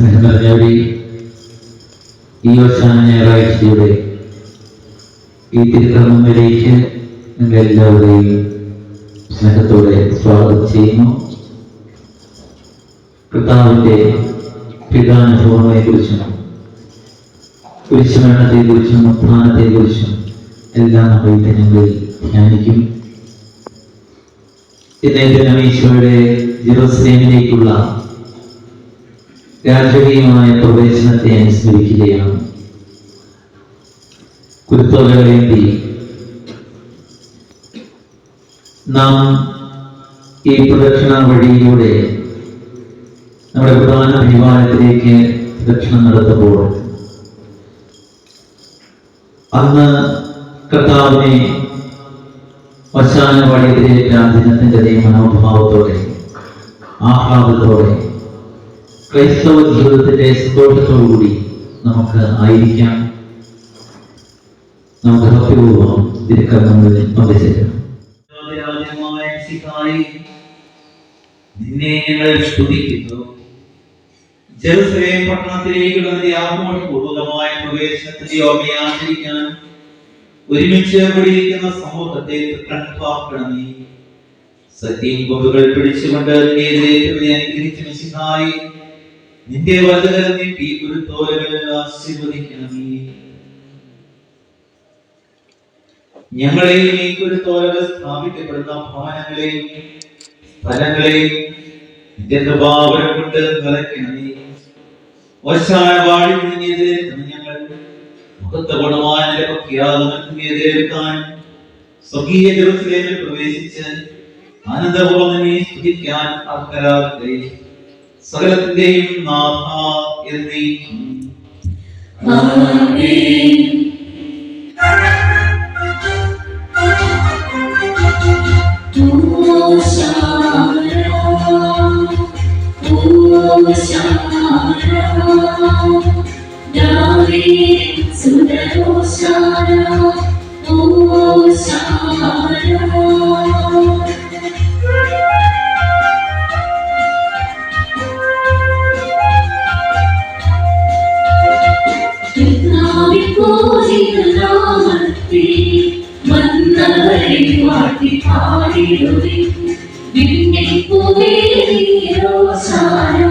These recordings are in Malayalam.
നിറഞ്ഞവരെ ഈ അവസാന ഞായറാഴ്ചയുടെ ഈ തിരുക്കർമ്മങ്ങളിലേക്ക് നിങ്ങൾ എല്ലാവരെയും സ്നേഹത്തോടെ സ്വാഗതം ചെയ്യുന്നു. കർത്താവിന്റെ പിതാനുഭവങ്ങളെ കുറിച്ചും കുരിശുമരണത്തെ കുറിച്ചും ഉത്ഥാനത്തെ കുറിച്ചും എല്ലാം ദിനങ്ങളിൽ ധ്യാനിക്കും. ഇന്നേ ദിനം ഈശോയുടെ ജെറുസലേമിലേക്കുള്ള രാജകീയമായ പ്രവേശനത്തെ അനുസ്മരിക്കുകയാണ്. കുരുത്തോലകളേന്തി നാം ഈ പ്രദക്ഷിണ വഴിയിലൂടെ നമ്മുടെ പ്രധാന പരിപാലനത്തിലേക്ക് പ്രദക്ഷിണം നടത്തുമ്പോൾ അന്ന് കർത്താവിനെ വശാന വഴിയതിലേറ്റ ദിനത്തിന്റെ അതേ മനോഭാവത്തോടെ ആഹ്ലാദത്തോടെ ക്രൈസ്തവ ജീവിതത്തിന്റെ സന്തോഷത്തോടുകൂടി നമുക്ക് ആയിരിക്കാം. നമുക്ക് ഭക്തിപൂർവം തിരുക്കർമ്മങ്ങളിൽ പങ്കുചേരാം നിന്നെ ഞങ്ങൾ സ്തുതിക്കുന്നു. ജെറുസലേം പട്ടണത്തിലേക്കുള്ള ആഘോഷപൂർവകമായ പ്രവേശനത്തിന്റെ യോഗയെ ആചരിക്കാൻ ഒരുമിച്ച് കൂടിയിരിക്കുന്ന സമൂഹത്തെ കൺപാക്കണമേ സത്യം കൊമ്പുകൾ പിടിച്ചുകൊണ്ട് നിന്നെ എതിരേറ്റവരെ അനുഗ്രഹിച്ച മിശിഹായി നിന്റെ വലുതൽ നീട്ടി കുരുത്തോലകൾ ആശീർവദിക്കണമേ. ഞങ്ങളെയും ഈ കുരുത്തോലകൾ സ്ഥാപിക്കപ്പെടുന്ന ഭവനങ്ങളെയും സ്ഥലങ്ങളെയും നിന്റെ കൃപാവരം കൊണ്ട് നിറയ്ക്കണമേ. വശായ വാടി ഞങ്ങൾ മഹത്വഗുണമായ പ്രവേശിച്ച് സകലത്തിന്റെയും നാഥ பாடிடுவே விண்ணை புவே ரோசாரோ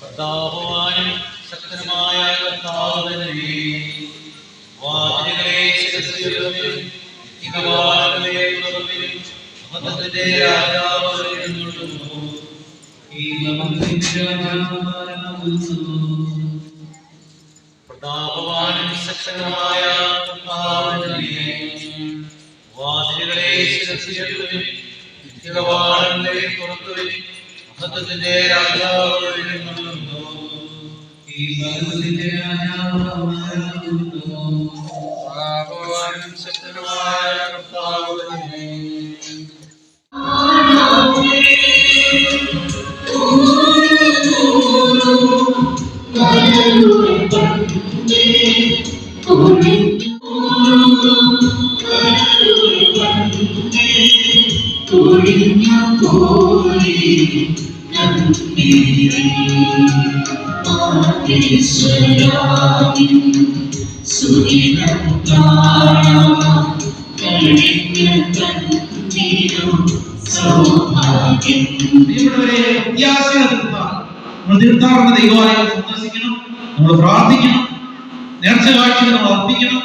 കർത്താവായ ശക്തനുമായ കർത്താവിനെ കൊടുത്തവൻ, മഹത്വത്തിന്റെ രാജാവ്. ഈ മഹത്വത്തിന്റെ കർത്താവിനെ വാതിലുകളെ ഇകവാളങ്ങളെ കൊടുത്തവൻ, മഹത്വത്തിന്റെ രാജാവ്. ഈ മഹത്വത്തിന്റെ രാജാവാകുന്നു. പ്രിയപ്പെട്ടവരെ പ്രത്യാശയുടെ തീർത്ഥാടനം നമ്മൾ തീർത്ഥാടന ദൈവാലയം സന്ദർശിക്കണം. നമ്മൾ പ്രാർത്ഥിക്കണം. നേർച്ച കാഴ്ചകൾ വർദ്ധിക്കണം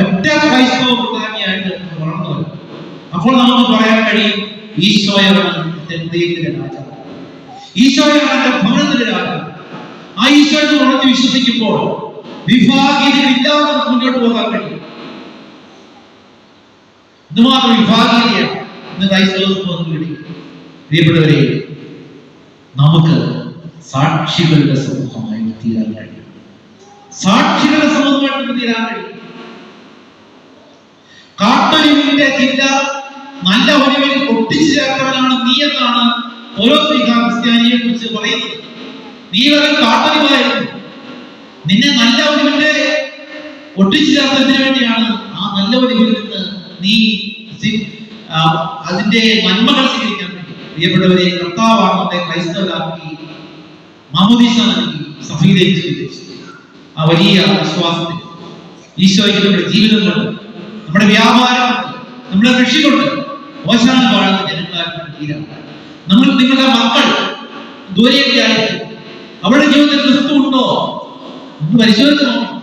ഒറ്റ ക്രൈസ്തവ നമ്മൾ വളർന്നു വരും. അപ്പോൾ നമുക്ക് പറയാൻ കഴിയും ഈശോയാണ് എന്റെ രാജാവ്. ഈശോയാണ് എന്റെ രാജാവ്. ആ ഈശോയെന്ന് ഉറച്ച് വിശ്വസിക്കുമ്പോൾ വിഭാഗീയതയില്ലാതെ നമുക്ക് മുന്നോട്ട് പോകാൻ കഴിയും. ഇതുമാത്രം വിഭാഗീയതയാണ് ഇന്ന് ക്രൈസ്തവ സമൂഹത്തിൽ പ്രിയപ്പെട്ടവരെ നമുക്ക് സാക്ഷികളുടെ സമൂഹമായി തീരാൻ കഴിയും. സാക്ഷികളുടെ സമൂഹമായിട്ട് തീരാൻ കഴിയും. കാട്ടൊലിവിന്റെ ചില്ല നല്ല ഒരുവിൽ ഒട്ടിച്ചു ചേർത്തവനാണ് നീ എന്നാണ് ഓരോ ക്രിസ്ത്യാനിയെ കുറിച്ച് പറയുന്നത്. നീ വെറും കാട്ടൊലിവായിരുന്നു നിന്നെ നല്ല ഒരുവിന്റെ ഒട്ടിച്ചു ചേർത്തതിന് വേണ്ടിയാണ് ആ നല്ല ഒരുവിൽ നിന്ന് നീ അതിന്റെ നന്മകൾ സ്വീകരിക്കാൻ വേണ്ടി. പ്രിയപ്പെട്ടവരെ കർത്താവാണ് ക്രൈസ്തവരാക്കി മാമോദീസ നൽകി സ്വീകരിച്ചു ആ വലിയ വിശ്വാസത്തിൽ ഈശോയ്ക്ക് നമ്മുടെ ജീവിതം കൊണ്ട് നമ്മുടെ വ്യാപാരം നമ്മുടെ കൃഷി കൊണ്ട് ഓശാന വാഴുന്ന ജനങ്ങളായിട്ട് തീരാം നമ്മൾ നിങ്ങളുടെ മക്കൾ ദൂരെയൊക്കെ ആയിരിക്കും അവരുടെ ജീവിതത്തിൽ ക്രിസ്തു ഉണ്ടോ? ഒന്ന് പരിശോധിച്ച് നോക്കണം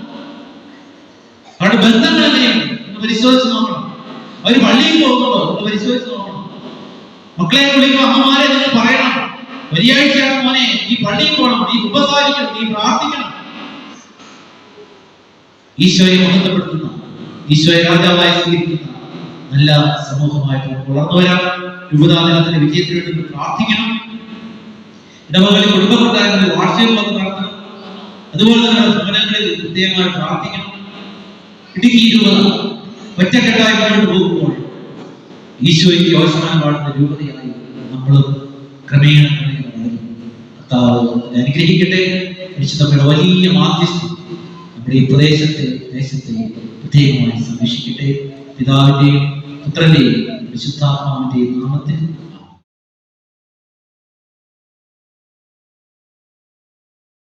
അവരുടെ ബന്ധങ്ങൾ എങ്ങനെയാണ്? ഒന്ന് പരിശോധിച്ച് നോക്കണം അവർ പള്ളിയിൽ പോകുന്നുണ്ടോ? ഒന്ന് പരിശോധിച്ച് നോക്കണം മക്കളെ വിളിക്കുമ്പോൾ അമ്മമാരെ നിങ്ങൾ പറയണം. വെള്ളിയാഴ്ചയാണ് മോനെ നീ പള്ളിയിൽ പോകണം നീ ഉപസാരിക്കണം നീ പ്രാർത്ഥിക്കണം. ഈശോയെ മഹത്വപ്പെടുത്തുന്ന ഈശോയെ രാജാവായി സ്വീകരിക്കുന്ന നല്ല സമൂഹമായിട്ട് നമുക്ക് വളർന്നു വരാം യുവതാദിനത്തിന്റെ വിജയത്തിന് വേണ്ടി പ്രാർത്ഥിക്കണം. ഇടവകളിൽ കുടുംബമുണ്ടായിരുന്ന വാർഷിക വന്ന് നടത്തണം. അതുപോലെ തന്നെ ഭവനങ്ങളിൽ പ്രത്യേകമായി പ്രാർത്ഥിക്കണം. ഇടുക്കി രൂപത ഒറ്റക്കെട്ടായി മുന്നോട്ട് പോകുമ്പോൾ ഈശോയ്ക്ക് അവസാനം പാടുന്ന രൂപതയായി നമ്മൾ ക്രമേണ ക്രമേണ അനുഗ്രഹിക്കട്ടെ. വലിയ മാധ്യസ്ഥം ഈ പ്രദേശത്തെ ദേശത്തെ പ്രത്യേകമായി സംരക്ഷിക്കട്ടെ പിതാവിന്റെയും പുത്രന്റെയും വിശുദ്ധാത്മാവിന്റെയും നാമത്തിൽ